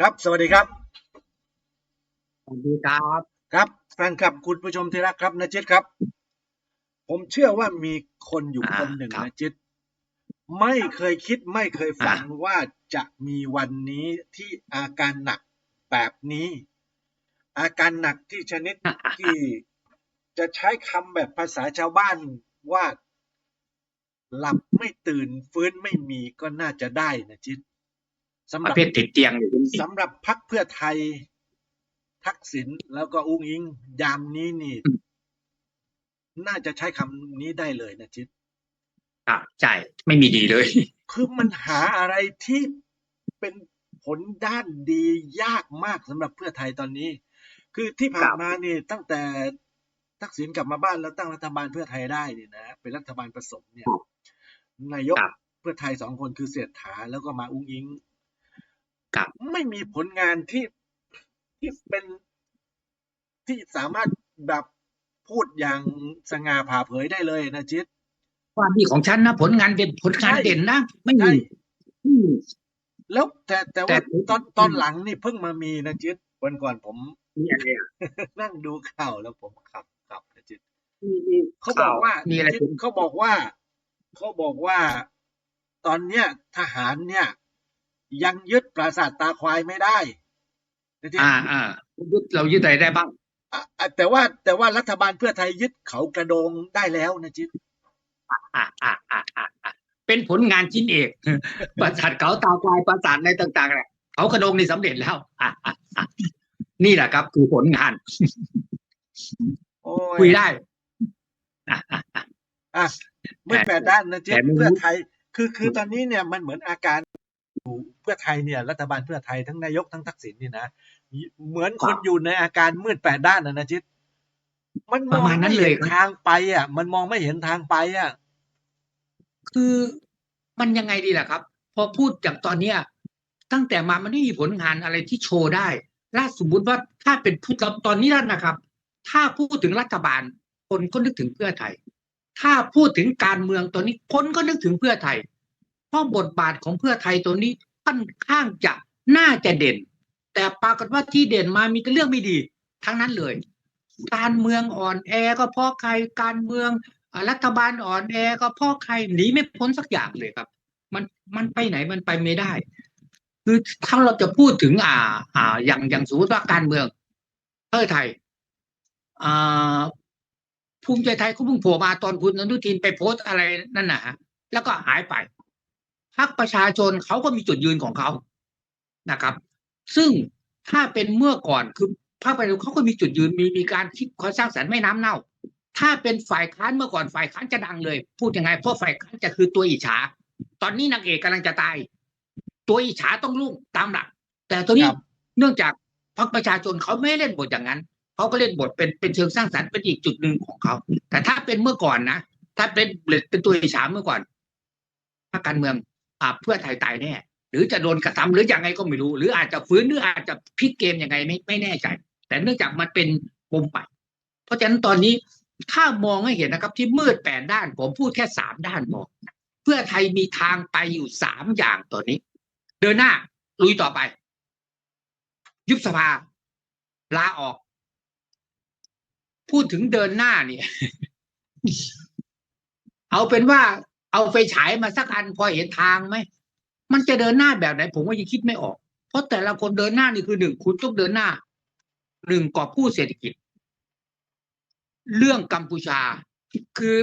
ครับ สวัสดีครับ สวัสดีครับ ครับแฟนคลับคุณผู้ชมที่รักครับนะจิตครับ ผมเชื่อว่ามีคนอยู่อ่าคนหนึ่งครับ นะจิตไม่เคยคิดไม่เคยฝันอ่าว่าจะมีวันนี้ที่อาการหนักแบบนี้ อาการหนักที่ชนิดที่จะใช้คำแบบภาษาชาวบ้านว่า หลับไม่ตื่นฟื้นไม่มีก็น่าจะได้นะจิตสำหประรับเภทติดเตียงอยู่ที่นี่สำหรับพักเพื่อไทย ทักษิณแล้วก็อุ้งอิง ยามนี้นี่น่าจะใช้คำนี้ได้เลยนะจิต ครับใช่ไม่มีดีเลย คือมันหาอะไรที่เป็นผลด้านดียากมากสำหรับเพื่อไทยตอนนี้ คือที่ผ่านครับมานี่ตั้งแต่ทักษิณกลับมาบ้านแล้วตั้งรัฐบาลเพื่อไทยได้นี่นะเป็นรัฐบาลผสมเนี่ย นายกครับเพื่อไทยสองคนคือเศรษฐาแล้วก็มาอุ้งอิงครับไม่มีผลงานที่ที่เป็นที่สามารถแบบพูดอย่างสง่าผ่าเผยได้เลยนะจิตความดีของฉันนะผลงานเด่นผลงานใช่เด่นนะไม่ใช่มีอืมแล้วแต่แต่แต่ว่าตอนตอนอืมหลังนี่เพิ่งมามีนะจิตวันก่อนผมมีอะไรอะนั่งดูข่าวแล้วผมขับขับนะจิตมีมีเขาบอกว่ามีอะไรจิตเขาบอกว่า เขาบอกว่าตอนเนี้ยทหารเนี่ยยังยึดปราสาทตาควายไม่ได้นะจิตอ่าอ่ายึดเรายึดอะไรได้บ้างอะอะแต่ว่าแต่ว่ารัฐบาลเพื่อไทยยึดเขากระโดงได้แล้วนะจิตอ่าอ่าอ่าอ่าอ่าเป็นผลงานชิ้นเอกประสาทเขาตาควายประสาทอะไรต่างๆเนี่ยเขากระดงนี่สำเร็จแล้วอ่าอ่าอ่านี่แหละครับ คือผลงานโอ้คุยยได้ อ่าอ่าอ่าอะไม่แปดด้านนะจิตแต่ไม่รู้เพื่อไทย คือคือตอนนี้เนี่ยมันเหมือนอาการอยู่เพื่อไทยเนี่ยรัฐบาลเพื่อไทยทั้งนายกทั้งทักษิณนี่นะเหมือนคนอยู่ในอาการมืดแปดด้านนะนะจิตมันมปองระมาณนั้นไม่เลยเห็นครับทางไปอะ มันมองไม่เห็นทางไปอะ คือมันยังไงดีล่ะครับ พอพูดจากตอนเนี้ย ตั้งแต่มามันไม่มีผลงานอะไรที่โชว์ได้ล่าสมมติว่าถ้าเป็นพูดตอนนี้แล้วนะครับ ถ้าพูดถึงรัฐบาลคนก็นึกถึงเพื่อไทย ถ้าพูดถึงการเมืองตอนนี้คนก็นึกถึงเพื่อไทย เพราะบทบาทของเพื่อไทยตัวนี้ค่อนข้างจะน่าจะเด่น แต่ปรากฏว่าที่เด่นมามีแต่เรื่องไม่ดี ทั้งนั้นเลย การเมืองอ่อนแอก็เพราะใครการเมืองรัฐบาลอ่อนแอก็เพราะใครหนีไม่พ้นสักอย่างเลยครับ มันมันไปไหนมันไปไม่ได้ คือถ้าเราจะพูดถึงอ่า อ่า อย่างอย่างสมมติว่าการเมืองเพื่อไทยอ่า ภูมิใจไทยเขาเพิ่งโผล่มาตอนคุณอนุทินไปโพสต์อะไรนั่นนะฮะแล้วก็หายไปพรรคประชาชนเขาก็มีจุดยืนของเขานะครับ ซึ่งถ้าเป็นเมื่อก่อนคือพรรคประชาชนเขาก็มีจุดยืนมีมีการคิดความสร้างสรรค์ไม่น้ำเน่า ถ้าเป็นฝ่ายค้านเมื่อก่อนฝ่ายค้านจะดังเลย พูดยังไงเพราะฝ่ายค้านจะคือตัวอิจฉา ตอนนี้นางเอกกำลังจะตาย ตัวอิจฉาต้องรุ่งตามหลัก แต่ตัวนี้ครับเนื่องจากพรรคประชาชนเขาไม่เล่นบทอย่างนั้น เขาก็เล่นบทเป็นเป็นเชิงสร้างสรรค์เป็นอีกจุดหนึ่งของเขา แต่ถ้าเป็นเมื่อก่อนนะถ้าเป็นเป็นตัวฉาเมื่อก่อนพรรคการเมืองอ่าเพื่อไทยตายแน่หรือจะโดนกระทำหรือยังไงก็ไม่รู้ หรืออาจจะฟื้นหรืออาจจะพลิกเกมยังไงไม่ไม่แน่ใจ แต่เนื่องจากมันเป็นปมไปเพราะฉะนั้นตอนนี้ถ้ามองให้เห็นนะครับ ที่มืดแปดด้านผมพูดแค่สามด้านพอเพื่อไทยมีทางไปอยู่สามอย่างตอนนี้ เดินหน้าลุยต่อไป ยุบสภาลาออก พูดถึงเดินหน้าเนี่ย เอาเป็นว่า เอาไฟฉายมาสักอันพอเห็นทางไหมมันจะเดินหน้าแบบไหน ผมว่ายังคิดไม่ออก เพราะแต่ละคนเดินหน้านี่คือหนึ่งคุณต้องเดินหน้าหนึ่งกอบกู้เศรษฐกิจ เรื่องกัมพูชา คือ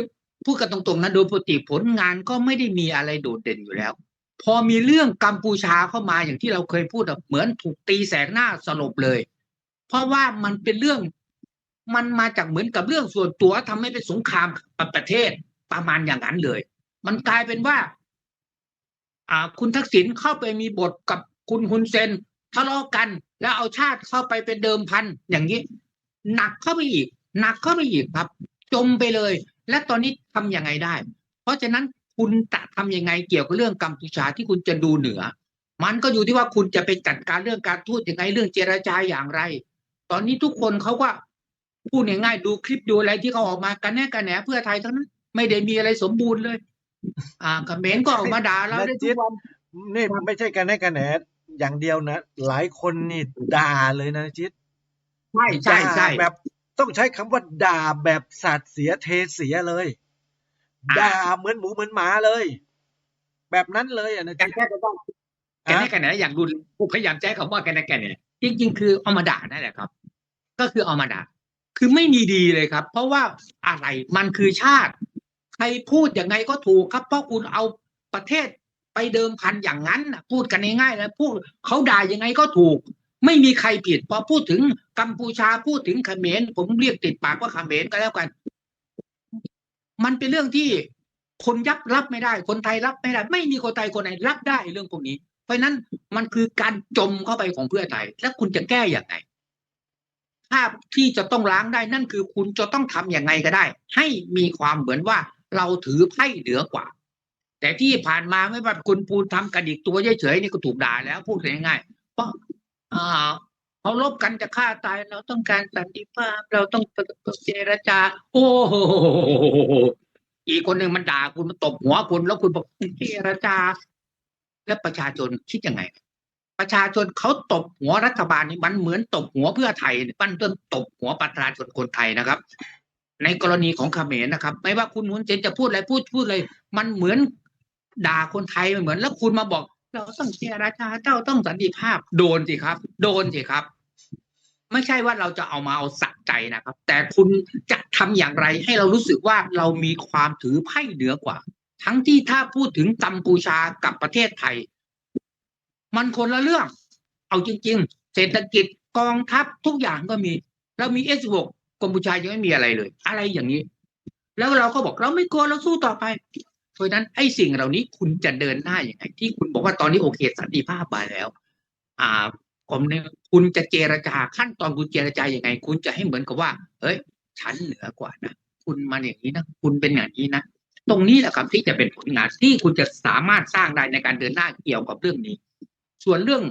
พูดกันตรงๆนะโดยปกติผลงานก็ไม่ได้มีอะไรโดดเด่นอยู่แล้ว พอมีเรื่องกัมพูชาเข้ามาอย่างที่เราเคยพูดเหมือนถูกตีแสกหน้าสลบเลย เพราะว่ามันเป็นเรื่อง มันมาจากเหมือนกับเรื่องส่วนตัวทำให้เป็นสงครามประเทศประมาณอย่างนั้นเลย มันกลายเป็นว่า อ่า คุณทักษิณเข้าไปมีบทกับคุณฮุนเซนทะเลาะกัน แล้วเอาชาติเข้าไปเป็นเดิมพันอย่างนี้ หนักเข้าไปอีก หนักเข้าไปอีกครับ จมไปเลย และตอนนี้ทำยังไงได้ เพราะฉะนั้นคุณจะทำยังไงเกี่ยวกับเรื่องกัมพูชาที่คุณจะดูเหนือ มันก็อยู่ที่ว่าคุณจะไปจัดการเรื่องการทูตยังไงเรื่องเจรจาอย่างไร ตอนนี้ทุกคนเขาก็ พูดง่ายๆดูคลิปดูอะไรที่เขาออกมากันแน่กันแหนเพื่อไทยทั้งนั้นไม่ได้มีอะไรสมบูรณ์เลย อ่าเขมรก็ออกมาด่าเราได้ทุกวันนี่ไม่ใช่การให้คะแนนอย่างเดียวนะ หลายคนนี่ด่าเลยนะจิตใช่ใช่ใช่ด่าแบบต้องใช้คำว่าด่าแบบสาดเสียเทเสียเลยอ่าด่าเหมือนหมูเหมือนหมาเลย แบบนั้นเลยอะนะการจิตแค่ก็ต้องแกนให้กันไหนอย่างรุนผมพยายามใช้คำว่าแกนให้กันเนี่ยจริง ๆ คือเอามาด่านั่นแหละครับ ก็คือเอามาด่า คือไม่มีดีเลยครับ เพราะว่าอะไรมันคือชาติ ใครพูดยังไงก็ถูกครับ เพราะคุณเอาประเทศไปเดิมพันอย่างนั้นพูดกันง่ายๆแล้วพูดเขาด่ายังไงก็ถูก ไม่มีใครผิดพอพูดถึงกัมพูชาพูดถึงเขมรผมเรียกติดปากว่าเขมรก็แล้วกัน มันเป็นเรื่องที่คนยับรับไม่ได้ คนไทยรับไม่ได้ ไม่มีคนไทยคนไหนรับได้เรื่องพวกนี้ เพราะฉะนั้นมันคือการจมเข้าไปของเพื่อไทย แล้วคุณจะแก้อย่างไร ภาพที่จะต้องล้างได้นั่นคือคุณจะต้องทำอย่างไงก็ได้ ให้มีความเหมือนว่าเราถือไพ่เหนือกว่า แต่ที่ผ่านมาไม่ว่าคุณปูนทำกระดิกตัวเฉยๆนี่ก็ถูกด่าแล้วพูดง่ายๆเพราะเขาลบกันจะฆ่าตายเราต้องการสันติภาพ เราต้องเจรจา โอ้โหอีกคนหนึ่งมันด่าคุณมันตบหัวคุณแล้วคุณบอกเจรจา แล้วประชาชนคิดยังไง ประชาชนเขาตบหัวรัฐบาลนี่มันเหมือนตบหัวเพื่อไทยปั้นต้นตบหัวประชาชนคนไทยนะครับ ในกรณีของเขมรนะครับ ไม่ว่าคุณหุนเซนจะพูดอะไรพูดพูดเลย มันเหมือนด่าคนไทยมันเหมือนแล้วคุณมาบอก เราต้องเจรจาเจ้าต้องสันติภาพ โดนสิครับ โดนสิครับ ไม่ใช่ว่าเราจะเอามาเอาสะใจนะครับ แต่คุณจะทำอย่างไรให้เรารู้สึกว่าเรามีความถือไพ่เหนือกว่า ทั้งที่ถ้าพูดถึงกัมพูชากับประเทศไทย มันคนละเรื่อง เอาจริง ๆ เศรษฐกิจกองทัพทุกอย่างก็มีเรามีเอสบกกัมพูชายังไม่มีอะไรเลย อะไรอย่างนี้ แล้วเราก็บอกเราไม่กลัวเราสู้ต่อไป เพราะนั้นไอ้สิ่งเหล่านี้คุณจะเดินหน้าอย่างไงที่คุณบอกว่าตอนนี้โอเคสันติภาพมาแล้ว อ่าผมเนี่ยคุณจะเจรจาขั้นตอนคุณเจรจาอย่างไง คุณจะให้เหมือนกับว่า เฮ้ย ฉันเหนือกว่านะคุณมาอย่างนี้นะคุณเป็นอย่างนี้นะตรงนี้แหละครับที่จะเป็นผลงานที่คุณจะสามารถสร้างได้ในการเดินหน้าเกี่ยวกับเรื่องนี้ ส่วนเรื่อง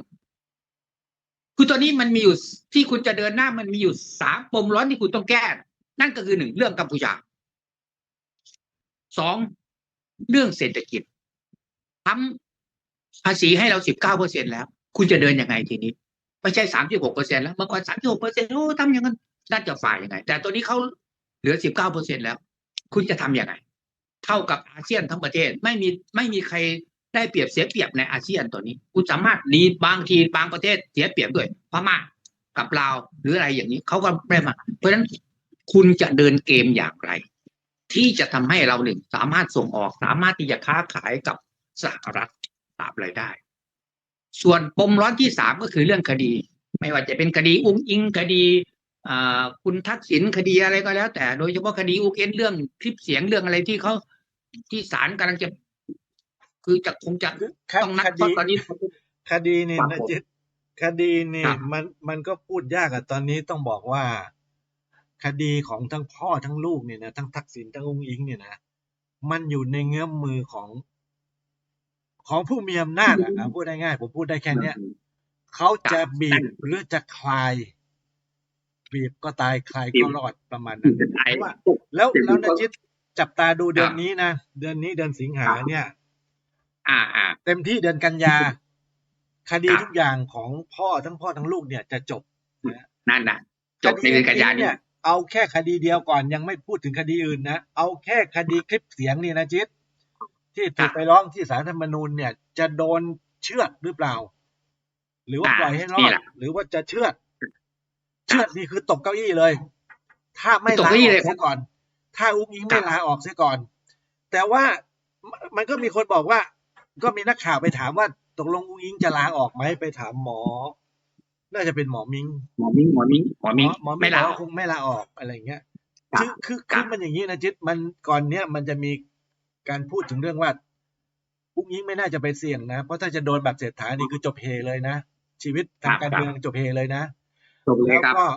คือตอนนี้มันมีอยู่ที่คุณจะเดินหน้ามันมีอยู่สามปมร้อนที่คุณต้องแก้ นั่นก็คือหนึ่งเรื่องกัมพูชาสองเรื่องเศรษฐกิจทำภาษีให้เราสิบเก้าเปอร์เซ็นแล้ว คุณจะเดินยังไงทีนี้ไม่ใช่สามสิบหกเปอร์เซ็นแล้วเมื่อก่อนสามสิบหกเปอร์เซ็นโอ้ทำอย่างนั้นน่าจะฝ่ายยังไง แต่ตัวนี้เขาเหลือสิบเก้าเปอร์เซ็นแล้ว คุณจะทำยังไง เท่ากับอาเซียนทั้งประเทศไม่มีไม่มีใคร ได้เปรียบเสียเปรียบในอาเซียนตัวนี้ คุณสามารถดีบางทีบางประเทศเสียเปรียบด้วยพม่ากับลาวหรืออะไรอย่างนี้เขาก็ได้มา เพราะฉะนั้นคุณจะเดินเกมอย่างไร ที่จะทำให้เราหนึ่งสามารถส่งออกสามารถที่จะค้าขายกับสหรัฐตราบไรายได้ ส่วนปมร้อนที่สามก็คือเรื่องคดี ไม่ว่าจะเป็นคดีอุ้งอิงคดีคุณทักษิณคดีอะไรก็แล้ว แต่โดยเฉพาะคดีอุกเอ็นเรื่องคลิปเสียงเรื่องอะไรที่เขาที่ศาลกำลังจะ คือจะคงจะคต้องนัดคเพดีราะตอนนี้คดีนี่ครับนะผมจิตคดีนี่ครับมันมันก็พูดยากอะตอนนี้ต้องบอกว่า คดีของทั้งพ่อทั้งลูกเนี่ยนะทั้งทักษิณทั้งองค์อิงเนี่ยนะมันอยู่ในเงื้อมมือของ ของผู้มีอำนาจอะอะพูดได้ง่ายผมพูดได้แค่เนี้ยเขาจะบีบหรือจะคลายบีบก็ตายคลายก็รอดประมาณนั้นไอ้ว่าแล้วเป็นแล้วนะผู้จิตจับตาดูเดือนครับนี้นะเดือนนี้เดือนสิงหาครับเนี่ย อ่าอ่าเต็มที่เดือนกันยา คดีครับทุกอย่างของพ่อทั้งพ่อทั้งลูกเนี่ยจะจบนั่นน่ะจบในเดือนกันยายนคดีนี้เนี่ยเอาแค่คดีเดียวก่อนยังไม่พูดถึงคดีอื่นนะ เอาแค่คดีคลิปเสียงนี่นะจิตที่ถูกไปร้องที่ศาลธรรมนูญเนี่ย จะโดนเชือดหรือเปล่า หรือว่าอ่าปล่อยให้รอนี่ดแหละหรือว่าจะเชือด เชือดนี่คือตกเก้าอี้เลย ถ้าไม่ตกลาอเก้าอี้อกเลยเสียก่อน ถ้าอุ้งอิงครัไม่บลาออกเสียก่อน แต่ว่ามันมันก็มีคนบอกว่า ก็มีนักข่าวไปถามว่าตกลงอุ้งอิงจะลาออกไหมไปถามหมอ น่าจะเป็นหมอมิงหมอมิ้งหมอมิ้งหมอหมมิ้งอหมอมิไม่งลาบออกอกว่าคงไม่ลาออกอะไรอย่างเงี้ยครับคือคือครัคือบมันอย่างนี้นะจิตมันก่อนเนี้ยมันจะมีการพูดถึงเรื่องว่าอุ้งอิงไม่น่าจะไปเสี่ยงนะ เพราะถ้าจะโดนแบบเศรษฐานี่คือจบเฮเลยนะ ชีวิตทางการเมืองจบเฮเลยนะจบเลแล้ยวครับก็เอ่อ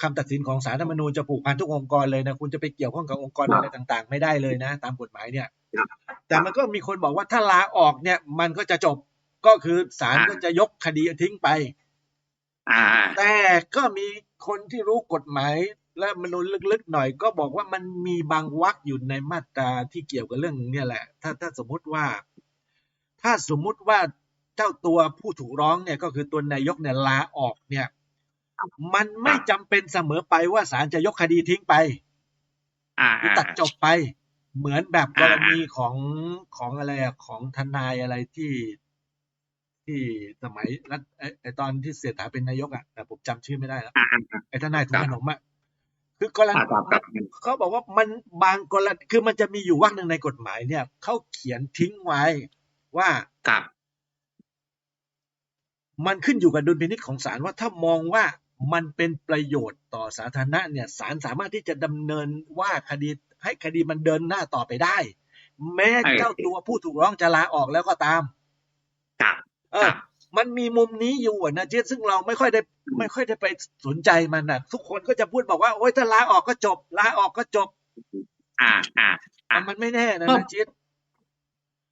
คำตัดสินของศาลรัฐธรรมนูญจะผูกพันทุกองค์กรเลยนะคุณจะไปเกี่ยวข้องกับองค์กรครับอะไรต่าง ๆ ไม่ได้เลยนะ ตามกฎหมายเนี่ยครับแต่มันก็มีคนบอกว่าถ้าลาออกเนี่ยมันก็จะจบก็คือศาลอ่าก็จะยกคดีทิ้งไปอ่าแต่ก็มีคนที่รู้กฎหมาย และมนูญลึกๆหน่อยก็บอกว่ามันมีบางวรรคอยู่ในมาตราที่เกี่ยวกับเรื่องเนี่ยแหละ ถ้าถ้าสมมุติว่า ถ้าสมมุติว่าเจ้าตัวผู้ถูกร้องเนี่ยก็คือตัวนายกเนี่ยลาออกเนี่ย มันไม่จำเป็นเสมอไปว่าศาลจะยกคดีทิ้งไปอ่าหรืออ่าตัดจบไป เหมือนแบบกอ่ารณีของของอะไรอะของทนายอะไรที่ที่สมัยรัฐไอ้ไอตอนที่เศรษฐาเป็นนายกอะแต่ผมจำชื่อไม่ได้แล้วอ่าอ่าไอ้ทนายถุงครับขนมอะคือกรณีอ่าครับครับเขาบอกว่ามันบางกรณีคือมันจะมีอยู่วรรคหนึ่งในกฎหมายเนี่ยเขาเขียนทิ้งไว้ว่าครับมันขึ้นอยู่กับดุลพินิจของศาลว่าถ้ามองว่า มันเป็นประโยชน์ต่อสาธารณะเนี่ยศาลสามารถที่จะดำเนินว่าคดีให้คดีมันเดินหน้าต่อไปได้ แม้เออเจ้าตัวผู้ถูกร้องจะลาออกแล้วก็ตามครับเอคอรับมันมีมุมนี้อยู่อะนะเจษซึ่งเราไม่ค่อยได้ไม่ค่อยได้ไปสนใจมันนะทุกคนก็จะพูดบอกว่าโอ๊ยถ้าลาออกก็จบลาออกก็จบ อ่าอ่าอะแต่มันไม่แน่นะก็นะเจษ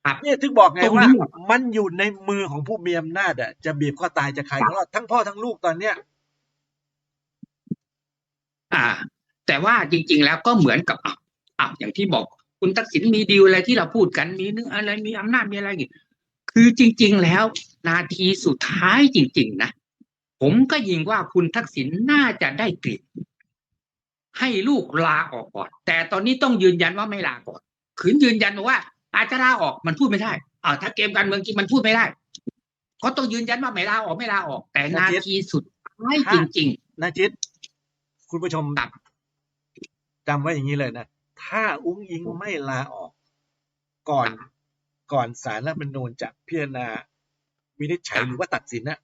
ครับเนี่ยถึงบอกไงตรงว่านี้อะมันอยู่ในมือของผู้มีอำนาจอะจะบีบข้อตายจะขายก็รอดทั้งพ่อทั้งลูกตอนเนี้ย อ่า แต่ว่าจริง ๆ แล้วก็เหมือนกับอะอะอย่างที่บอกคุณทักษิณมีดีลอะไรที่เราพูดกันมีเรื่องอะไรมีอำนาจมีอะไรอย่างงี้คือจริง ๆ แล้ว นาทีสุดท้ายจริง ๆ นะผมก็ยิงว่าคุณทักษิณน่าจะได้กลิ่นให้ลูกลาออกก่อน แต่ตอนนี้ต้องยืนยันว่าไม่ลาก่อนขืนยืนยันว่าอาจจะลาออกมันพูดไม่ได้อ่าถ้าเกมการเมืองจริงมันพูดไม่ได้ก็ต้องยืนยันว่าไม่ลาออกไม่ลาออก แต่นาทีสุดท้ายจริงนะจิต คุณผู้ชมครับจำไว้อย่างนี้เลยนะ ถ้าอุ้งอิงไม่ลาออก ก่อนก่อนสารรัฐธรรมนูญจะพิจารณาวินิจฉัยหรือว่าตัดสินนะ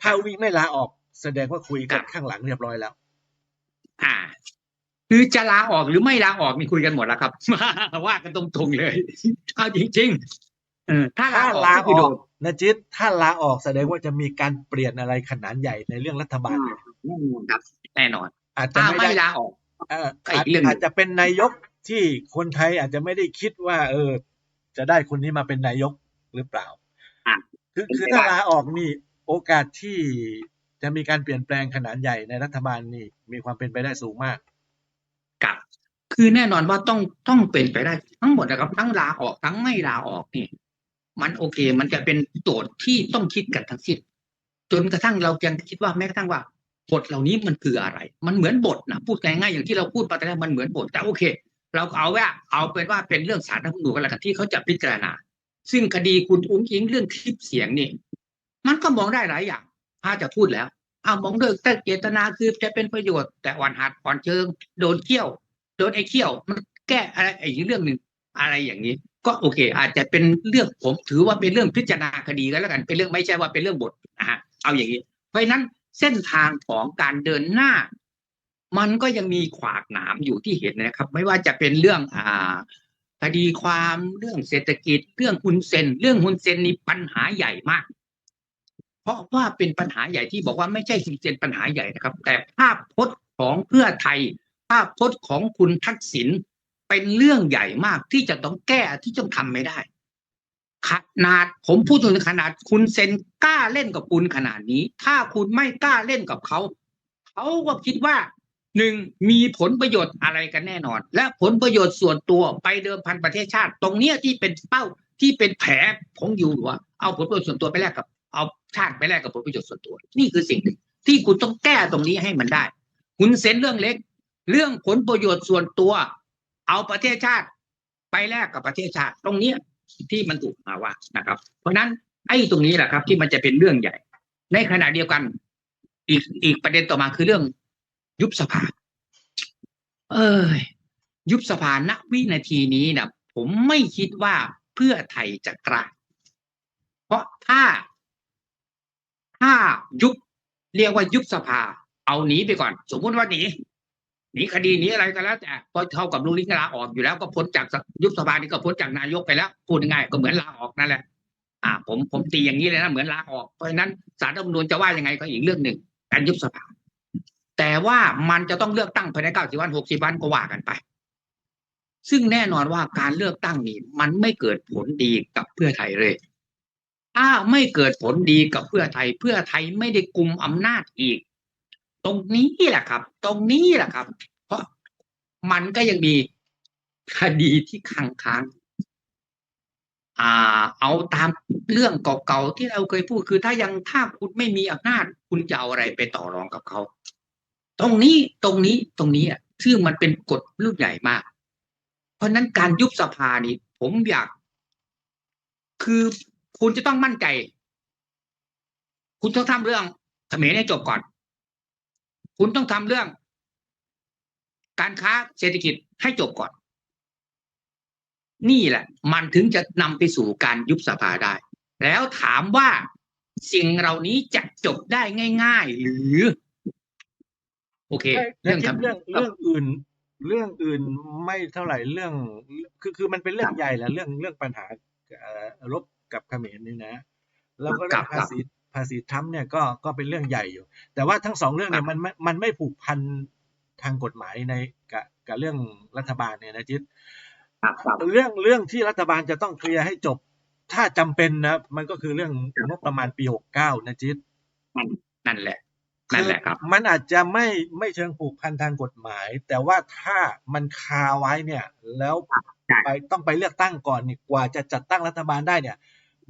ถ้าอุ้งอิงไม่ลาออก แสดงว่าคุยกันข้างหลังเรียบร้อยแล้วๆอ่าคือจะลาออกหรือไม่ลาออกนี่คุยกันหมดแล้วครับว่ากันตรงๆเลยเอาจริงๆเออถ้าลาถ้าออกลาก็อคือโดอกนนะจิตถ้าลาออกแสดงว่าจะมีการเปลี่ยนอะไรขนาดใหญ่ในเรื่องรัฐบาลแน่นอนครับ แน่นอน อาจจะถ้าไม่ไม่ได้ลาออกเอ่อก็อีอาจกเรื่องหนึ่งอาจจะเป็นนายกที่คนไทยอาจจะไม่ได้คิดว่า เออ จะได้คนนี้มาเป็นนายกหรือเปล่าอะคือคือเป็นไปถ้าได้ลาออกนี่โอกาสที่จะมีการเปลี่ยนแปลงขนาดใหญ่ในรัฐบาลนี่มีความเป็นไปได้สูงมากกับคือแน่นอนว่าต้องต้องเป็นไปได้ทั้งหมดนะครับทั้งลาออกทั้งไม่ลาออกนี่มันโอเค มันจะเป็นโจทย์ที่ต้องคิดกันทั้งสิ้นจนกระทั่งเรายังคิดว่าแม้กระทั่งว่า บทเหล่านี้มันคืออะไร มันเหมือนบทนะพูดง่ายๆอย่างที่เราพูดไปแต่แรกมันเหมือนบทแต่โอเค เราเอาว่าเอาเป็นว่าเป็นเรื่องสารรัฐธรรมนูญกันแล้วกันที่เขาจะพิจารณา ซึ่งคดีคุณอุ้งอิงเรื่องคลิปเสียงนี่มันก็มองได้หลายอย่างถ้าจะพูดแล้วเอามองด้วยแต่เจตนาคือจะเป็นประโยชน์แต่อ่อนหัดอ่อนเชิง โดนเขี้ยว โดนไอ้เขี้ยว มันแก้อะไรอีกเรื่องหนึ่งอะไรอย่างนี้ ก็โอเค อาจจะเป็นเรื่องผมถือว่าเป็นเรื่องพิจารณาคดีก็แล้วกันเป็นเรื่องไม่ใช่ว่าเป็นเรื่องบทนะฮะเอาอย่างนี้เพราะนั้น เส้นทางของการเดินหน้า มันก็ยังมีขวากหนามอยู่ที่เห็นนะครับ ไม่ว่าจะเป็นเรื่องอ่าคดีความเรื่องเศรษฐกิจ เรื่องฮุนเซนเรื่องฮุนเซนนี่ปัญหาใหญ่มาก เพราะว่าเป็นปัญหาใหญ่ที่บอกว่าไม่ใช่ฮุนเซนปัญหาใหญ่นะครับ แต่ภาพพจน์ของเพื่อไทย ภาพพจน์ของคุณทักษิณเป็นเรื่องใหญ่มากที่จะต้องแก้ที่ต้องทำไม่ได้ ขนาดผมพูดถึงขนาด คุณเซนกล้าเล่นกับคุณขนาดนี้ ถ้าคุณไม่กล้าเล่นกับเขาเขาก็คิดว่าหนึ่งมีผลประโยชน์อะไรกันแน่นอน และผลประโยชน์ส่วนตัวไปเดิมพันประเทศชาติ ตรงเนี้ยที่เป็นเป้าที่เป็นแผลของอยู่ว่าเอาผลประโยชน์ส่วนตัวไปแลกกับ เอาชาติไปแลกกับผลประโยชน์ส่วนตัว นี่คือสิ่งหนึ่ง ที่คุณต้องแก้ตรงนี้ให้มันได้ คุณเซนเรื่องเล็ก เรื่องผลประโยชน์ส่วนตัว เอาประเทศชาติ ไปแลกกับประเทศชาติ ตรงเนี้ย ที่มันถูกมาว่านะครับ เพราะฉะนั้นไอ้ตรงนี้แหละครับ ที่มันจะเป็นเรื่องใหญ่ ในขณะเดียวกัน อีกอีกประเด็นต่อมาคือเรื่องยุบสภา เอ้ยยุบสภาณวินาทีนี้นะผมไม่คิดว่าเพื่อไทยจะกล้าเพราะถ้า ถ้ายุบเรียกว่ายุบสภา เอาหนีไปก่อน สมมติว่าหนี หนีคดีหนีอะไรก็แล้วแต่ก็เท่ากับลุงลิงลาออกอยู่แล้วก็พ้นจากยุบสภานี่ก็พ้นจากนายกไปแล้วพูดง่ายก็เหมือนลาออกนั่นแหละ อ่า ผมผมตีอย่างนี้เลยนะเหมือนลาออกเพราะฉะนั้นสารรัฐธรรมนูญจะว่ายังไงก็อีกเรื่องหนึ่งการยุบสภา แต่ว่ามันจะต้องเลือกตั้งภายในเก้าสิบวันหกสิบวันก็ว่ากันไป ซึ่งแน่นอนว่าการเลือกตั้งนี้มันไม่เกิดผลดีกับเพื่อไทยเลยถ้าไม่เกิดผลดีกับเพื่อไทย เพื่อไทยไม่ได้กลุ่มอำนาจอีก ตรงนี้แหละครับ ตรงนี้แหละครับ เพราะมันก็ยังมีคดีที่ค้างค้างอ่า เอาตามเรื่องเก่าๆที่เราเคยพูดคือถ้ายังถ้าคุณไม่มีอำนาจ คุณจะเอาอะไรไปต่อรองกับเขา ตรงนี้ตรงนี้ตรงนี้อะซึ่งมันเป็นกฎรุ่นใหญ่มาก เพราะฉะนั้นการยุบสภานี่ผมอยาก คือคุณจะต้องมั่นใจ คุณต้องทำเรื่องเขมรให้จบก่อน คุณต้องทำเรื่อง การค้าเศรษฐกิจให้จบก่อน นี่แหละ มันถึงจะนำไปสู่การยุบสภาได้ แล้วถามว่าสิ่งเหล่านี้จะจบได้ง่าย ๆ หรือ โอเค เรื่เรื่อองงเรื่องทำเรื่องอื่น เรื่องอื่นไม่เท่าไหร่เรื่อง คือคือมันเป็นเรื่องใหญ่แหละเรื่องเรื่องปัญหาเอ่อรบกับเขมรนี่นะ แล้วก็เรื่องภาษี ภาษีทรัมป์เนี่ยก็ก็เป็นเรื่องใหญ่อยู่ แต่ว่าทั้งสองเรื่องเนี่ยมันไม่มันไม่ผูกพันทางกฎหมายในกับกับเรื่องรัฐบาลเนี่ยนะจิตครับครับเรื่องเรื่องที่รัฐบาลจะต้องเคลียร์ให้จบ ถ้าจำเป็นนะมันก็คือเรื่องงบประมาณปีหกเก้านะจิตนั่นแหละนั่นแหละครับ มันอาจจะไม่ไม่เชิงผูกพันทางกฎหมาย แต่ว่าถ้ามันคาไว้เนี่ย แล้วใช่ไปต้องไปเลือกตั้งก่อนนี่กว่าจะจัดตั้งรัฐบาลได้เนี่ย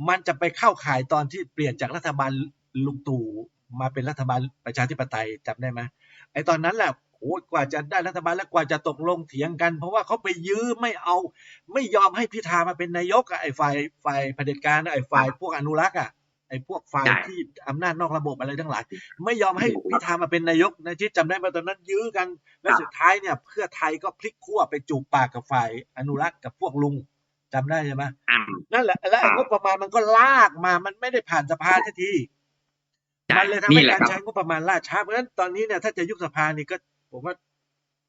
มันจะไปเข้าข่ายตอนที่เปลี่ยนจากรัฐบาลลุงตู่มาเป็นรัฐบาลประชาธิปไตยจำได้ไหมไอ้ตอนนั้นแหละโอ้ยกว่าจะได้รัฐบาลและกว่าจะตกลงเถียงกัน เพราะว่าเขาไปยื้อไม่เอา ไม่ยอมให้พิธามาเป็นนายกอะไอ้ฝ่ายฝ่ายเผด็จการอะไอ้ฝ่ายพวกอนุรักษ์อะไอ้พวกฝ่ายใช่ที่อำนาจนอกระบบอะไรทั้งหลายไม่ยอมให้พิธามาเป็นนายกนะที่จำได้ไหมตอนนั้นยื้อกัน และครับสุดท้ายเนี่ยเพื่อไทยก็พลิกขั้วไปจูบปากกับฝ่ายอนุรักษ์กับพวกลุง จำได้ใช่ไหมอ่านั่นแหละและไอ้ครับงบประมาณมันก็ลากมามันไม่ได้ผ่านสภาสักทีใช่มันเลยทำนี่ให้แหละการครับใช้งบประมาณล่าช้าเพราะฉะนั้นตอนนี้เนี่ยถ้าจะยุบสภานี่ก็ผมว่า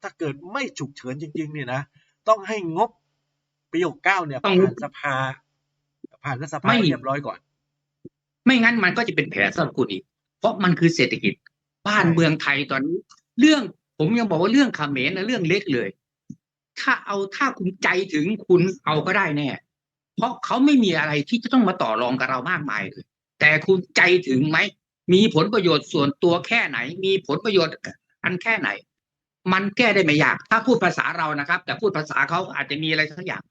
ถ้าเกิดไม่ฉุกเฉินจริง ๆ เนี่ยนะต้องให้งบปีหกเก้าเนี่ยต้องผ่านสภา ผ่านรัฐสภาไม่ให้เรียบร้อยก่อน ไม่งั้นมันก็จะเป็นแผลสำหรับคุณอีก เพราะมันคือเศรษฐกิจบ้านเมืองไทยตอนนี้ เรื่องผมยังบอกว่าเรื่องเขมรนะเรื่องเล็กเลย ถ้าเอาถ้าคุณใจถึงคุณเอาก็ได้แน่ เพราะเขาไม่มีอะไรที่จะต้องมาต่อรองกับเรามากมายเลย แต่คุณใจถึงไหม มีผลประโยชน์ส่วนตัวแค่ไหน มีผลประโยชน์อันแค่ไหน มันแก้ได้ไม่ยาก ถ้าพูดภาษาเรานะครับ แต่พูดภาษาเขาอาจจะมีอะไรสักอย่าง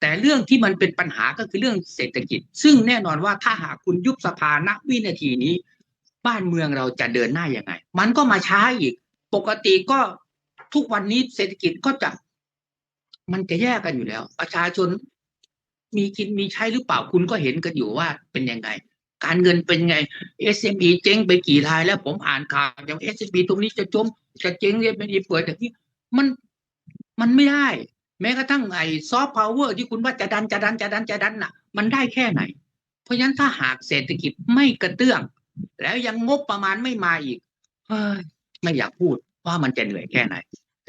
แต่เรื่องที่มันเป็นปัญหาก็คือเรื่องเศรษฐกิจ ซึ่งแน่นอนว่าถ้าหากคุณยุบสภาณวินาทีนี้ บ้านเมืองเราจะเดินหน้ายังไง มันก็มาช้าอีก ปกติก็ทุกวันนี้เศรษฐกิจก็จะ มันจะแยกกันอยู่แล้ว ประชาชน มีกินมีใช้หรือเปล่าคุณก็เห็นกันอยู่ว่าเป็นยังไง การเงินเป็นไง SME เจ๊งไปกี่รายแล้วผมอ่านข่าวอย่าง SME ตรงนี้จะจมจะเจ๊งเรียนเป็นอีเปิดอย่างนี้มันมันไม่ได้ แม้กระทั่งไอ้ซอฟต์พาวเวอร์ที่คุณว่าจะดันจะดันจะดันจะดันน่ะ มันได้แค่ไหน เพราะฉะนั้นถ้าหากเศรษฐกิจไม่กระเตื้อง แล้วยังงบประมาณไม่มาอีกเฮ้ยไม่อยากพูดว่ามันจะเหนื่อยแค่ไหน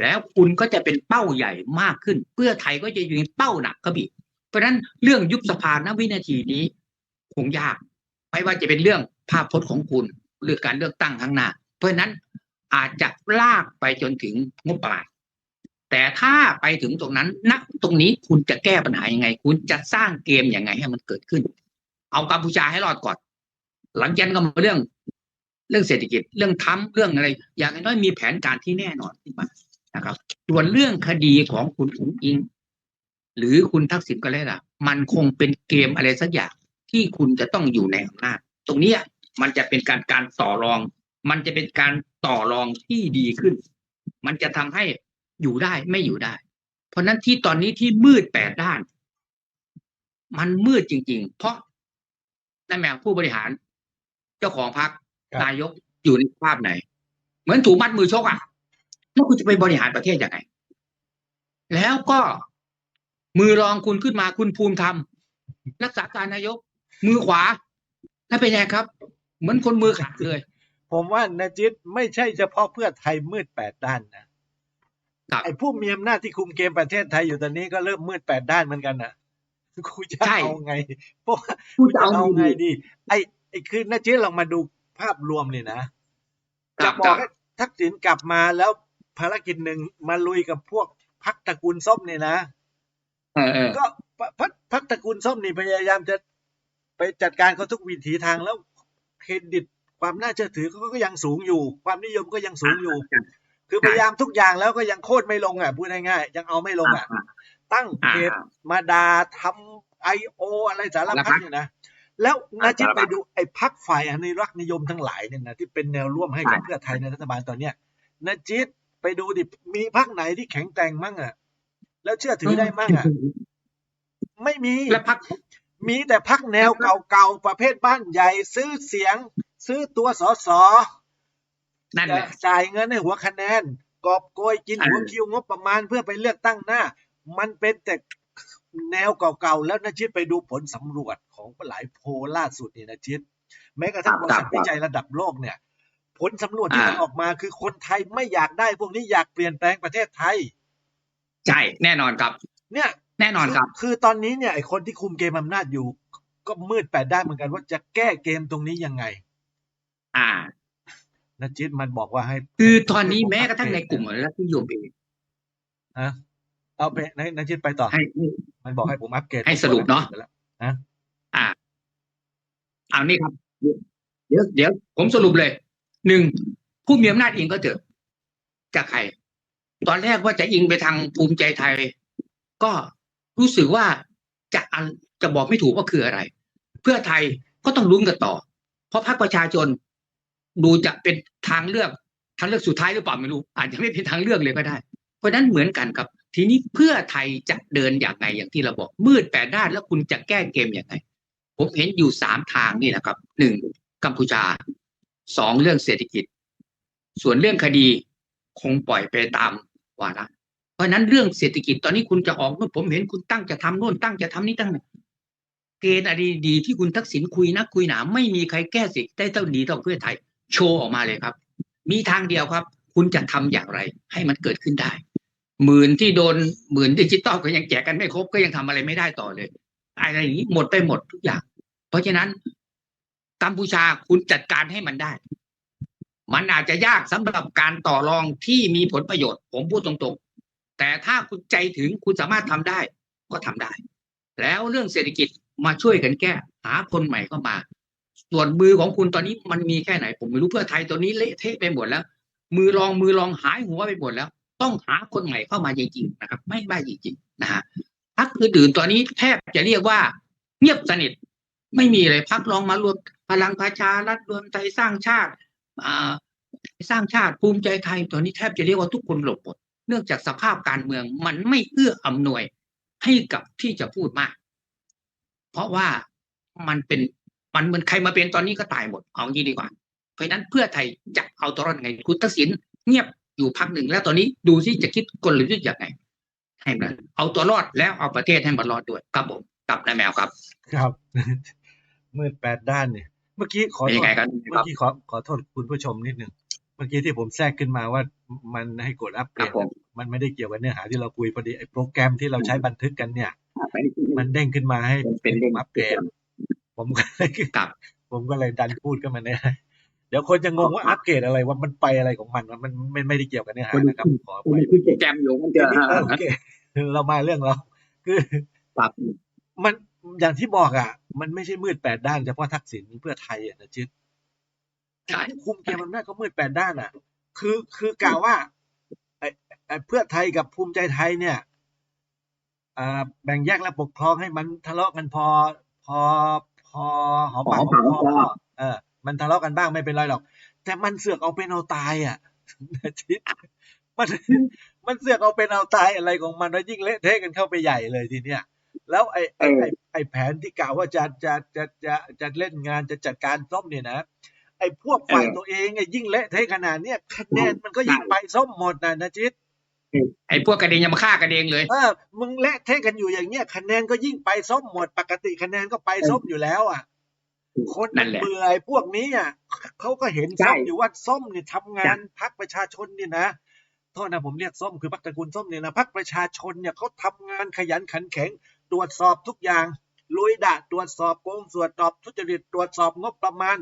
แล้วคุณก็จะเป็นเป้าใหญ่มากขึ้น เพื่อไทยก็จะยิงเป้าหนักก็บีเพราะฉะนั้นเรื่องยุบสภาณวินาทีนี้คงยาก ไม่ว่าจะเป็นเรื่องภาพพจน์ของคุณหรือการเลือกตั้งข้างหน้า เพราะฉะนั้นอาจจะลากไปจนถึงงบประมาณแต่ถ้าไปถึงตรงนั้นณตรงนี้คุณจะแก้ปัญหายังไง คุณจะสร้างเกมยังไงให้มันเกิดขึ้น เอากัมพูชาให้รอดก่อน หลังจากนั้นก็มาเรื่อง เรื่องเศรษฐกิจเรื่องทํเรื่องอะไร อย่างน้อยมีแผนการที่แน่นอนขึ้นมา นะครับ ส่วนเรื่องคดีของคุณอุ๋งอิง หรือคุณทักษิณก็แล้วล่ะ มันคงเป็นเกมอะไรสักอย่างที่คุณจะต้องอยู่ในอำนาจตรงเนี้ยมันจะเป็นการการต่อรอง มันจะเป็นการต่อรองที่ดีขึ้น มันจะทำให้อยู่ได้ไม่อยู่ได้ เพราะฉะนั้นที่ตอนนี้ที่มืดแปดด้าน มันมืดจริง ๆ เพราะนั่นแหละผู้บริหาร เจ้าของพรรคครับนายกอยู่ในภาพไหน เหมือนถูกมัดมือชกอะ แล้วคุณจะไปบริหารประเทศยังไง แล้วก็มือรองคุณขึ้นมาคุณภูมิธรรมรักษาการนายก มือขวาถ้าเป็นไงครับ เหมือนคนมือขาดเลย ผมว่านาจิตไม่ใช่เฉพาะเพื่อไทยมืดแปดด้านนะครับไอ้ผู้มีอำนาจที่คุมเกมประเทศไทยอยู่ตอนนี้ก็เริ่มมืดแปดด้านเหมือนกันนะคุณจะใช่เอาไงเพราะว่าคุณจะจะเอาเอาไงไงดีดี ไอ้ไอ้คือนาจิตลองมาดูภาพรวมเลยนะคจะรับบอกคให้รับทักษิณกลับมาแล้ว ภารกิจหนึ่งมาลุยกับพวกพักตระกูลส้มเนี่ยนะเออเออก็พักพักตระกูลส้มนี่พยายามจะไปจัดการเขาทุกวิถีทางแล้วเครดิตคความน่าเชื่อถือเขาก็ยังสูงอยู่ ความนิยมก็ยังสูงอยู่อ่าคือพยายามทุกอย่างแล้วก็ยังโค่นไม่ลงอะพูดง่ายๆยังเอาไม่ลงอะ ตั้งเพจอ่ามาดาทำไอโออะไรสารพัดเนี่ยนะแล้วนาจิตสารพัดไปดูไอ้พักฝ่ายอนุรักษ์นิยมทั้งหลายเนี่ยนะที่เป็นแนวร่วมให้กับใช่เพื่อไทยในรัฐบาลตอนเนี้ยนาจิต ไปดูดิมีพักไหนที่แข็งแกร่งมั่งอะ แล้วเชื่อถือได้มั่งอะ ไม่มีและพักมีแต่พักแนวเก่าๆประเภทบ้านใหญ่ซื้อเสียง ซื้อตัวสอสอนั่นแหละจ่ายเงินให้หัวคะแนน กอบโกยกินเออหัวคิวงบประมาณเพื่อไปเลือกตั้งหน้า มันเป็นแต่แนวเก่าๆแล้วนะชิดไปดูผลสำรวจของหลายโพลล่าสุดนี่นะชิดแม้กระทั่งบริษัทวิจัยระดับโลกเนี่ยผ ลสำรวจที่มันออกมาคือคนไทยไม่อยากได้พวกนี้อยากเปลี่ยนแปลงประเทศไทย ใช่แน่นอนครับ เนี่ยแน่นอนครับ คือคือตอนนี้เนี่ยไอคนที่คุมเกมอำนาจอยู่ ก็มืดแปดด้านเหมือนกันว่าจะแก้เกมตรงนี้ยังไง อ่านะจิตมันบอกว่าให้ คือตอนนี้แม้กระทั่งในกลุ่มอนุรักษ์นิยมเองฮะเอาไปนะนะจิตไปต่อให้มันบอกให้ผมอัปเกรดให้สรุปเนอะไปแล้วอ่าเอานี่ครับ เดี๋ยวเดี๋ยวผมสรุปเลย หนึ่งผู้มีอำนาจเองก็เถอะจากใคร ตอนแรกว่าจะอิงไปทางภูมิใจไทย ก็รู้สึกว่าจะอันจะบอกไม่ถูกว่าคืออะไร เพื่อไทยก็ต้องลุ้นกันต่อ เพราะพรรคประชาชนดูจะเป็นทางเลือกทางเลือกสุดท้ายหรือเปล่าไม่รู้ อาจจะไม่เป็นทางเลือกเลยก็ได้ เพราะฉะนั้นเหมือนกันครับ ทีนี้เพื่อไทยจะเดินอย่างไงอย่างที่เราบอก มืดแปดด้านแล้วคุณจะแก้เกมอย่างไง ผมเห็นอยู่สามทางนี่แหละครับหนึ่งกัมพูชา สองเรื่องเศรษฐกิจ ส่วนเรื่องคดีคงปล่อยไปตามวาระเพราะนั้นเรื่องเศรษฐกิจตอนนี้คุณจะออกนู่นผมเห็นคุณตั้งจะทำโน่นตั้งจะทำนี่ตั้งนั่เกณฑ์อะไรดีที่คุณทักษิณคุยนักคุยหนา ไม่มีใครแก้สิได้เท่าดีเท่าเพื่อไทย โชว์ออกมาเลยครับ มีทางเดียวครับ คุณจะทำอย่างไร ให้มันเกิดขึ้นได้หมื่นที่โดนหมื่นดิจิตอลก็ยังแจกกันไม่ครบก็ยังทำอะไรไม่ได้ต่อเลยอะไรอย่างนี้หมดไปหมดทุกอย่าง เพราะฉะนั้น กัมพูชาคุณจัดการให้มันได้ มันอาจจะยากสำหรับการต่อรองที่มีผลประโยชน์ ผมพูดตรงๆ แต่ถ้าคุณใจถึงคุณสามารถทำได้ ก็ทำได้ แล้วเรื่องเศรษฐกิจมาช่วยกันแก้หาคนใหม่เข้ามา ส่วนมือของคุณตอนนี้มันมีแค่ไหน ผมไม่รู้เพื่อไทยตัวนี้เละเทะไปหมดแล้ว มือรองมือรองหายหัวไปหมดแล้ว ต้องหาคนใหม่เข้ามาจริงๆนะครับ ไม่ได้จริงๆนะฮะพักอื่นๆตอนนี้แทบจะเรียกว่าเงียบสนิทไม่มีเลยพักลองมารวม พลังประชารัฐรวมไทยสร้างชาติสร้างชาติภูมิใจไทยตอนนี้แทบจะเรียกว่าทุกคนหลบหมดเนื่องจากสภาพการเมืองมันไม่เอื้ออำนวยให้กับที่จะพูดมาก เพราะว่ามันเป็นมันเหมือนใครมาเป็นตอนนี้ก็ตายหมดเอางี้ดีกว่า เพราะนั้นเพื่อไทยจะเอาตัวรอดไงคุณทักษิณเงียบอยู่พักหนึ่งแล้วตอนนี้ดูที่จะคิดกลยุทธ์ยังไงให้มันเอาตัวรอดแล้วเอาประเทศให้มันรอดด้วยครับผมกับนายแมวครับ ครับมืดแปดด้านเนี่ย เมื่อกี้ขอเป็นโทยัษงไงครับเมื่อกี้ขอขอโทษคุณผู้ชมนิดหนึ่งเมื่อกี้ที่ผมแทรกขึ้นมาว่ามันให้กดอัปเกครัรบดผมมันไม่ได้เกี่ยวกับเนื้อหาที่เราคุยพอดีไอ้โปรแกรมที่เราใช้บันทึกกันเนี่ย มันเด้งขึ้นมาให้เป็นเรื่องอัปเกรดผมก็เลยครับผมก็เลยดันพูดขึ้นมาเนี่ยเดี๋ยวคนจะงงว่าอัปเกรดอะไรว่ามันไปอะไรของมันวะมันไม่ไม่ได้เกี่ยวกับเนื้อหานะครับขอคุณไปคุณแจมอยู่มันจะเออโอเคเรามาเรื่องเราคือครับมันอย่างที่บอกอะ มันไม่ใช่มืดแปดด้านเฉพาะทักษิณเพื่อไทยอะนะจิตใช่คุมเกมอำนาจก็มืดแปดด้านอะ คือคือกล่าวว่าไอ้ไอ้เพื่อไทยกับภูมิใจไทยเนี่ยอ่าแบ่งแยกและปกครองให้มันทะเลาะกันพอ พอพอหอมปากหอมคอเออ มันทะเลาะกันบ้างไม่เป็นไรหรอก แต่มันเสือกเอาเป็นเอาตายอะนะจิตมันมันเสือกเอาเป็นเอาตายอะไรของมันแล้วยิ่งเละเทะกันเข้าไปใหญ่เลยทีเนี้ย แล้วไอ้ไอ้ไอ้ไอ้แผนที่กล่าวว่าจะจะจะจะจะเล่นงานจะจัดการส้มเนี่ยนะไอ้พวกฝ่ายตัวเองไอ้ยิ่งเละเทะขนาดเนี้ยคะแนนมันก็ยิ่งไปส้มหมดนะนะจิตไอ้พวกกระเดงยังมาฆ่ากันเองเลยเออมึงเละเทะกันอยู่อย่างเงี้ยคะแนนก็ยิ่งไปส้มหมด ปกติคะแนนก็ไปส้มอยู่แล้วอะคนนั่นแหละเบื่อไอ้พวกนี้อะเขาก็เห็นใช่ส้มอยู่ว่าส้มเนี่ยทำงานพักประชาชนเนี่ยนะโทษนะผมเรียกส้มคือพักตระกูลส้มเนี่ยนะพักประชาชนเนี่ยเขาทำงานขยันขันแข็ง ตรวจสอบทุกอย่าง ลุยดะตรวจสอบโกงส่วนตอบทุจริตตรวจสอบงบประมาณ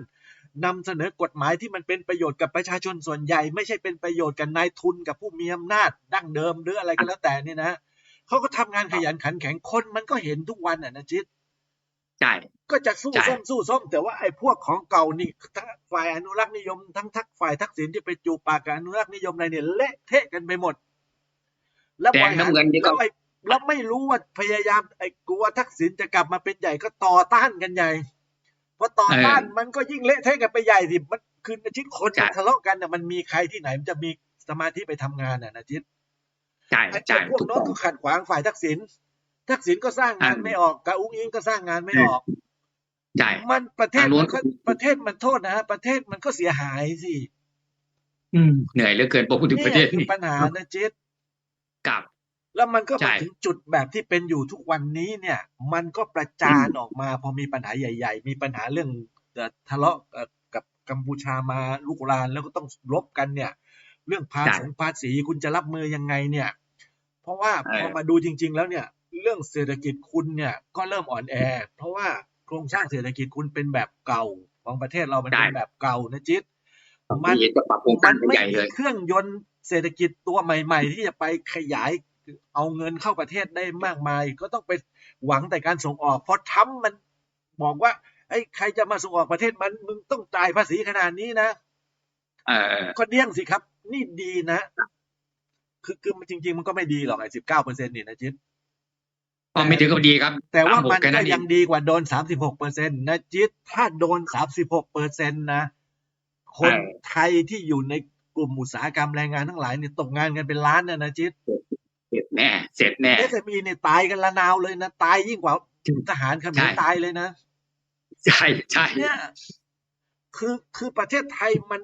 นำเสนอกฎหมายที่มันเป็นประโยชน์กับประชาชนส่วนใหญ่ ไม่ใช่เป็นประโยชน์กับนายทุนกับผู้มีอำนาจดั้งเดิมหรืออะไรก็แล้วแต่เนี่ยนะเขาก็ทำงานขยันขันแข็งคนมันก็เห็นทุกวันอะนะจิตใช่ก็จะสู้ใช่ส้มสู้ส้มแต่ว่าไอ้พวกของเก่านี่ทั้งฝ่ายอนุรักษ์นิยมทั้งทักฝ่ายทักษิณที่ไปจูบปากกับอนุรักษ์นิยมอะไรเนี่ยเละเทะกันไปหมด แล้วแดบงริหารน้ำเงินนี่ก็แล้วไอ้ แล้วไม่รู้ว่าพยายามไอ้กลัวทักษิณจะกลับมาเป็นใหญ่ก็ต่อต้านกันใหญ่พอต่อต้านมันก็ยิ่งเละเทะกันไปใหญ่สิมันคือชิ้นคนใช่มันทะเลาะกันน่ะมันมีใครที่ไหนมันจะมีสมาธิไปทำงานน่ะนะจิตใช่ไอ้ใช่พวกถูกโน้ต้นองก็ขัดขวางฝ่ายทักษิณทักษิณก็สร้างงานอ่าไม่ออกกาอุ้งอิงก็สร้างงานไม่ออกใช่มันประเทศทางโน้มันนก็ประเทศมันโทษนะฮะประเทศมันก็เสียหายสิอืมเหนื่อยเหลือเกินพอพูดถึงประเทศคือนี่ปัญหานะจิตกับ แล้วมันก็ใช่มาถึงจุดแบบที่เป็นอยู่ทุกวันนี้เนี่ย มันก็ประจานออกมาพอมีปัญหาใหญ่ ๆ มีปัญหาเรื่องเอ่อทะเลาะเอ่อกับกัมพูชามาลุกรานแล้วก็ต้องรบกันเนี่ย เรื่องภาใช่ษีภาษีคุณจะรับมือยังไงเนี่ย เพราะว่าเออพอมาดูจริง ๆ แล้วเนี่ย เรื่องเศรษฐกิจคุณเนี่ยก็เริ่มอ่อนแอ เพราะว่าโครงสร้างเศรษฐกิจคุณเป็นแบบเก่าของประเทศเรามันเป็นแบบเก่านะจิตมันเห็นจะปรับโครงกามัรนไปไม่ใหญ่มีเลยเครื่องยนต์เศรษฐกิจตัวใหม่ ๆ ที่จะไปขยาย เอาเงินเข้าประเทศได้มากมาย ก็ต้องไปหวังแต่การส่งออกเพราะทำมันบอกว่าไอ้ใครจะมาส่งออกประเทศมันมึงต้องจ่ายภาษีขนาดนี้นะเออก็เดี้ยงสิครับ นี่ดีนะ คือคือมันจริง ๆ มันก็ไม่ดีหรอกไอ้สิบเก้าเปอร์เซ็นต์นี่นะจิตก็ไม่ถึงกับดีครับ แต่ว่าสหกมันแค่ก็นั้นเอยังงดีกว่าโดนสามสิบหกเปอร์เซ็นต์นะจิตถ้าโดนสามสิบหกเปอร์เซ็นต์นะ คนไทยที่อยู่ในกลุ่มอุตสาหกรรมแรงงานทั้งหลายเนี่ยตกงานกันเป็นล้านนะนะจิตเสร็จ แน่ เสร็จแน่เอสเอ็มอีเนี่ยตายกันละนาวเลยนะ ตายยิ่งกว่าทหารเขมใช่รตายเลยนะ ใช่ใช่เนี่ยคือคือประเทศไทยมัน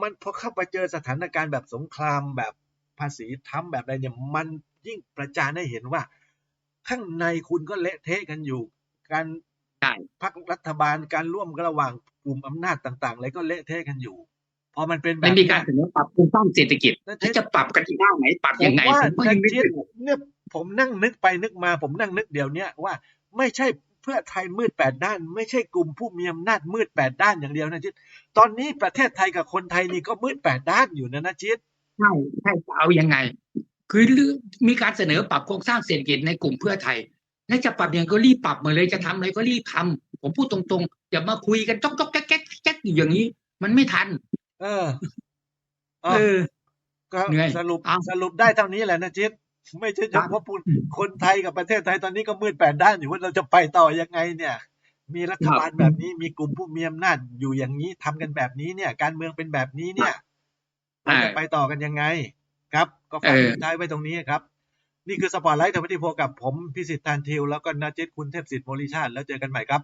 มันพอเข้าไปเจอสถานการณ์แบบสงครามแบบภาษีทำแบบอะไรเนี่ยมันยิ่งประจานให้เห็นว่า ข้างในคุณก็เละเทะกันอยู่ การใช่พักรัฐบาลการร่วมกันระหว่างกลุ่มอำนาจต่างๆอะไรก็เละเทะกันอยู่ พอมันเป็นแบไม่บมีการเสนอปรับโครงสร้างเศรษฐกิจนั่นถ้าจะปรับกันที่ด้านไหนปรับผยัมงไงว่าผมก็นัยังกนึกจิตไม่ออกเนี่ยผมนั่งนึกไปนึกมา ผมนั่งนึกเดี๋ยวเนี้ยว่าไม่ใช่เพื่อไทยมืดแปดด้าน ไม่ใช่กลุ่มผู้มีอำนาจมืดแปดด้านอย่างเดียวนะจิตตอนนี้ประเทศไทยกับคนไทยนี่ก็มืดแปดด้านอยู่นะนะจิตใช่ใช่จะเอายังไง คือมีการเสนอปรับโครงสร้างเศรษฐกิจในกลุ่มเพื่อไทยและจะปรับยังไงก็รีบปรับมาเลยจะทำอะไรก็รีบทำผมพูดตรงๆอย่ามาคุยกันจ๊อกจ๊อกแก๊กแก๊กแก๊กอยู่อย่างนี้ มันไม่ทัน เออเออก็เหนื่อยสรุปเอาสรุปได้เท่านี้แหละนะจิตไม่ใช่ครัเฉบพาะพูดคนไทยกับประเทศไทยตอนนี้ก็มืดแปดด้านอยู่ว่าเราจะไปต่อยังไงเนี่ย มีรัฐบาลแบบนี้มีกลุ่มผู้มีอำนาจอยู่อย่างนี้ทำกันแบบนี้เนี่ย การเมืองเป็นแบบนี้เนี่ยเราจะไปต่อกันยังไง ครับ ก็ฝากเออทิ้งท้ายไว้ตรงนี้ครับ นี่คือสปอร์ตไลท์ธรรมติโพกับผมพิสิทธิ์ทานทิวแล้วก็นาจิตคุณเทพสิทธิ์โมลิชาติแล้วเจอกันใหม่ครับ